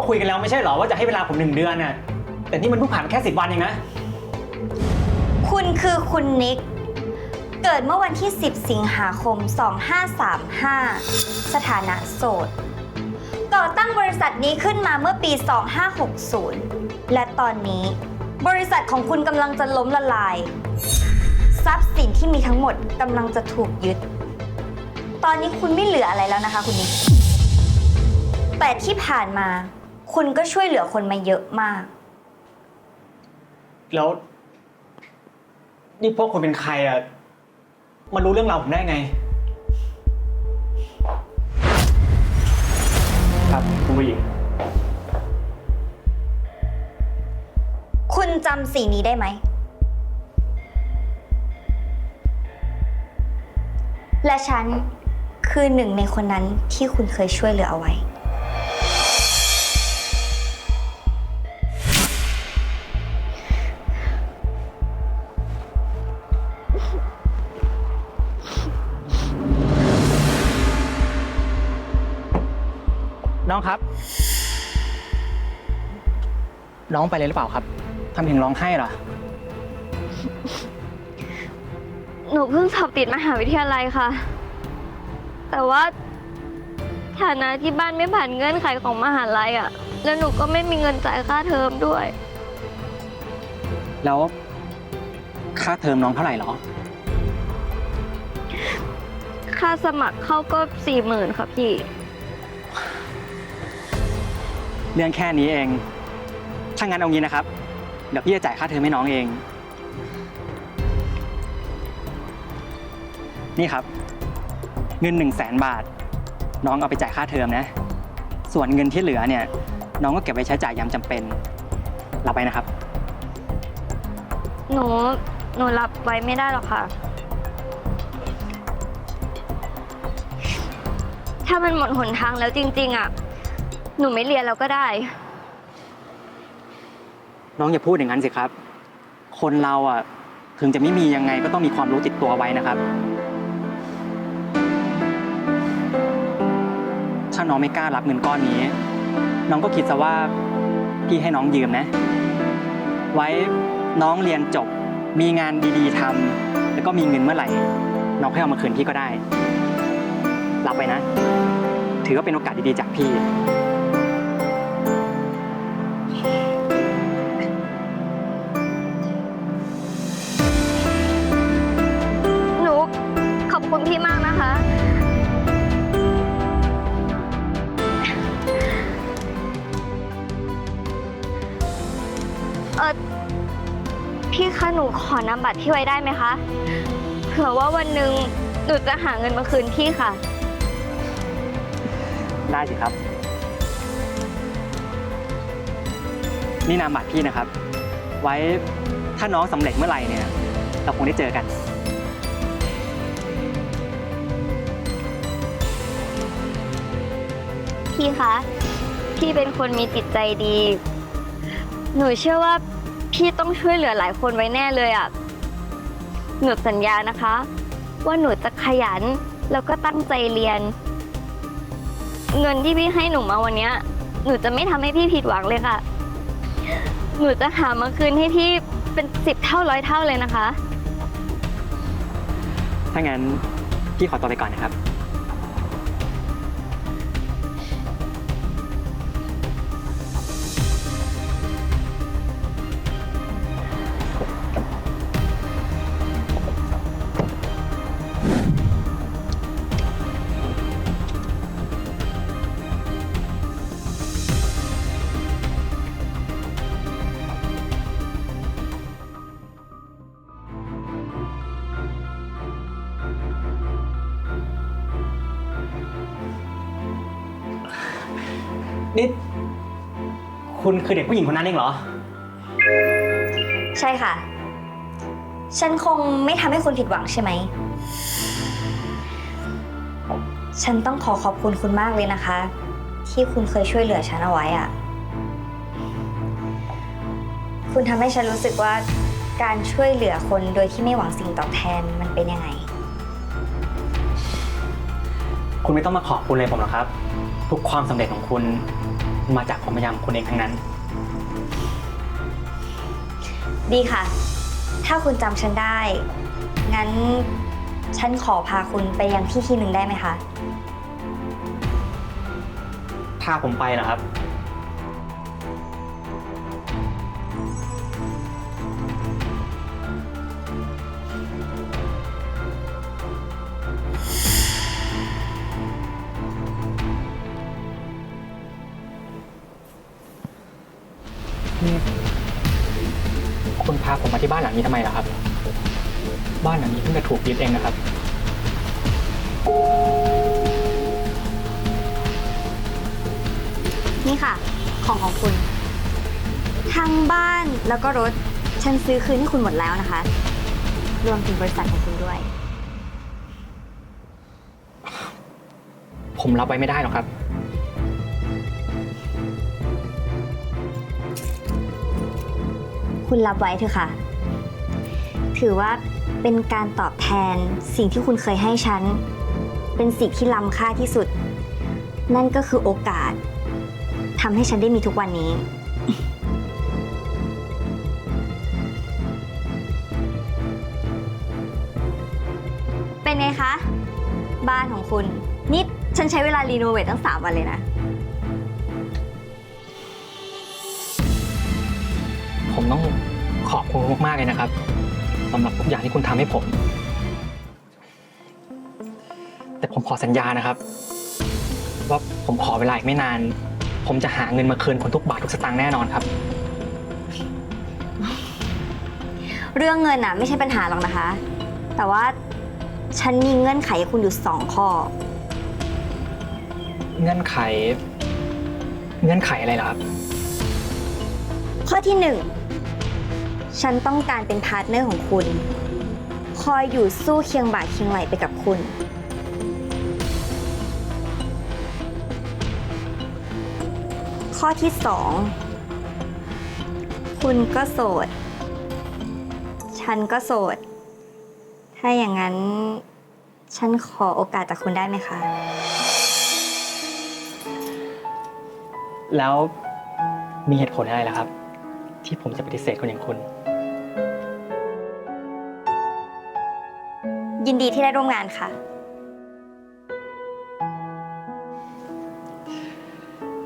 ก็คุยกันแล้วไม่ใช่เหรอว่าจะให้เวลาผมหนึ่งเดือนน่ะ แต่นี่มันเพิ่งผ่านมาแค่สิบวันเองนะ คุณคือคุณนิก เกิดเมื่อวันที่ 10 สิงหาคม 2535 สถานะโสด ก่อตั้งบริษัทนี้ขึ้นมาเมื่อปี 2560 และตอนนี้ บริษัทของคุณกำลังจะล้มละลาย ทรัพย์สินที่มีทั้งหมดกำลังจะถูกยึด ตอนนี้คุณไม่เหลืออะไรแล้วนะคะคุณนิกแต่ที่ผ่านมา คุณก็ช่วยเหลือคนมาเยอะมาก แล้ว นี่พวกคุณเป็นใครอะมารู้เรื่องราวผมได้ไง ครับคุณผู้หญิงคุณจำสีนี้ได้ไหม และฉันคือหนึ่งในคนนั้นที่คุณเคยช่วยเหลือเอาไว้ น้องครับ น้องไปเลยหรือเปล่าครับทำถึงร้องไห้เหรอ หนูเพิ่งสอบติดมหาวิทยาลัยค่ะ แต่ว่าฐานะที่บ้านไม่ผ่านเงื่อนไขของมหาลัยอะ่ะ แล้วหนูก็ไม่มีเงินจ่ายค่าเทอมด้วย แล้วค่าเทอมน้องเท่าไหร่เหรอ ค่าสมัครเข้าก็สี่หมื่นค่ะพี่ เรื่องแค่นี้เอง ถ้างั้นเอางี้นะครับ เดี๋ยวพี่จะจ่ายค่าเทอมให้น้องเอง นี่ครับ เงินหนึ่งแสนบาท น้องเอาไปจ่ายค่าเทอมนะ ส่วนเงินที่เหลือเนี่ย น้องก็เก็บไว้ใช้จ่ายยามจำเป็นรับไปนะครับ หนู หนูรับไว้ไม่ได้หรอกค่ะ ถ้ามันหมดหนทางแล้วจริง ๆ อะ หนูไม่เรียนแล้วก็ได้ น้องอย่าพูดอย่างนั้นสิครับ คนเราอะ ถึงจะไม่มียังไงก็ต้องมีความรู้ติดตัวไว้นะครับ ถ้าน้องไม่กล้ารับเงินก้อนนี้ น้องก็คิดซะว่าพี่ให้น้องยืมนะ ไว้น้องเรียนจบ มีงานดีๆทำแล้วก็มีเงินเมื่อไหร่ น้องค่อยเอามาคืนพี่ก็ได้ รับไปนะ ถือว่าเป็นโอกาสดีๆจากพี่ เออพี่คะหนูขอนำบัตรพี่ไว้ได้ไหมคะ เผื่อว่าวันหนึ่งหนูจะหาเงินมาคืนพี่ค่ะ ได้สิครับ นี่นามบัตรพี่นะครับ ไว้ถ้าน้องสำเร็จเมื่อไหร่เนี่ย เราคงได้เจอกัน พี่คะ พี่เป็นคนมีจิตใจดี หนูเชื่อว่า พี่ต้องช่วยเหลือหลายคนไว้แน่เลยอะ่ะ หนูสัญญานะคะ ว่าหนูจะขยันแล้วก็ตั้งใจเรียน เงินที่พี่ให้หนูมาวันเนี้ย หนูจะไม่ทำให้พี่ผิดหวังเลยค่ะ หนูจะหามาคืนให้พี่เป็นสิบเท่าร้อยเท่าเลยนะคะ ถ้างั้นพี่ขอตัวไปก่อนนะครับ นี่ คุณคือเด็กผู้หญิงคนนั้นเองเหรอ ใช่ค่ะ ฉันคงไม่ทำให้คุณผิดหวังใช่ไหม ฉันต้องขอขอบคุณคุณมากเลยนะคะ ที่คุณเคยช่วยเหลือฉันเอาไว้อะคุณทำให้ฉันรู้สึกว่าการช่วยเหลือคนโดยที่ไม่หวังสิ่งตอบแทนมันเป็นยังไง คุณไม่ต้องมาขอบคุณเลยผมหรอกครับ ทุกความสำเร็จของคุณมาจากความพยายามของคุณเองทั้งนั้น ดีค่ะ ถ้าคุณจำฉันได้ งั้นฉันขอพาคุณไปยังที่ที่หนึ่งได้ไหมคะ พาผมไปเหรอครับ นี่คุณพาผมมาที่บ้านหลังนี้ทำไมล่ะครับ บ้านหลังนี้เพิ่งจะถูกยึดเองนะครับ นี่ค่ะ ของของคุณ ทั้งบ้านแล้วก็รถ ฉันซื้อคืนให้คุณหมดแล้วนะคะ รวมถึงบริษัทของคุณด้วย ผมรับไว้ไม่ได้หรอกครับ คุณรับไว้เถอะค่ะ ถือว่าเป็นการตอบแทนสิ่งที่คุณเคยให้ฉัน เป็นสิ่งที่ล้ำค่าที่สุด นั่นก็คือโอกาสทำให้ฉันได้มีทุกวันนี้ เป็นไงคะ บ้านของคุณ นี่ฉันใช้เวลารีโนเวทตั้ง 3 วันเลยนะ ต้องขอบคุณมากๆเลยนะครับสำหรับทุกอย่างที่คุณทำให้ผม แต่ผมขอสัญญานะครับ ว่าผมขอเวลาอีกไม่นาน ผมจะหาเงินมาคืนคนทุกบาททุกสตางค์แน่นอนครับ เรื่องเงินน่ะไม่ใช่ปัญหาหรอกนะคะ แต่ว่าฉันมีเงื่อนไขให้คุณอยู่สองข้อ เงื่อนไข เงื่อนไขอะไรเหรอครับ ข้อที่หนึ่ง ฉันต้องการเป็นพาร์ทเนอร์ของคุณ คอยอยู่สู้เคียงบ่าเคียงไหลไปกับคุณ ข้อที่สองคุณก็โสด ฉันก็โสด ถ้าอย่างนั้น ฉันขอโอกาสจากคุณได้ไหมคะ แล้วมีเหตุผลอะไรล่ะครับ ที่ผมจะปฏิเสธคนอย่างคุณ ยินดีที่ได้ร่วมงานค่ะ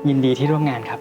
ยินดีที่ร่วมงานครับ